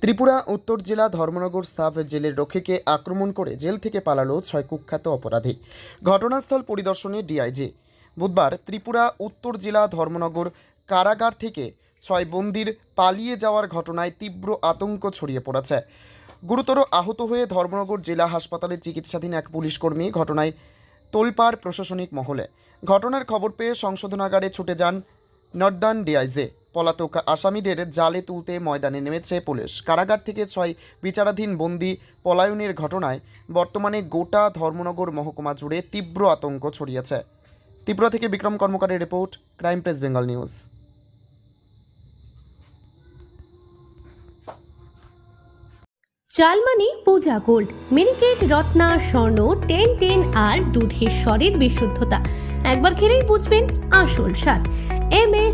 ত্রিপুরা, উত্তর জেলা, ধর্মনগর সাব জেলের রক্ষীকে আক্রমণ করে জেল থেকে পালালো ছয় কুখ্যাত অপরাধী। ঘটনাস্থল পরিদর্শনে ডিআইজি। বুধবার ত্রিপুরা, উত্তর জেলা, ধর্মনগর কারাগার থেকে ছয় বন্দির পালিয়ে যাওয়ার ঘটনায় তীব্র আতঙ্ক ছড়িয়ে পড়েছে। গুরুতর আহত হয়ে ধর্মনগর জেলা হাসপাতালে চিকিৎসাধীন এক পুলিশকর্মী ঘটনায় তোলপাড় প্রশাসনিক মহলে। ঘটনার খবর পেয়ে সংশোধনাগারে ছুটে যান নর্দান ডিআইজে। পলাতক আসামিদের জালে তুলতে ময়দানে নেমেছে পুলিশ। কারাগার থেকে ছয় বিচারাধীন বন্দি পলায়নের ঘটনায় বর্তমানে গোটা ধর্মনগর মহকুমা জুড়ে তীব্র আতঙ্ক ছড়িয়েছে। ত্রিপুরা থেকে Bikram কর্মকারের report, crime press Bengal news. চালমানি, Puja gold, Miniket, Ratna, Swarna, ten ten আর দুধের স্বরের বিশুদ্ধতা। একবার খেলেই বুঝবেন আসল স্বাদ।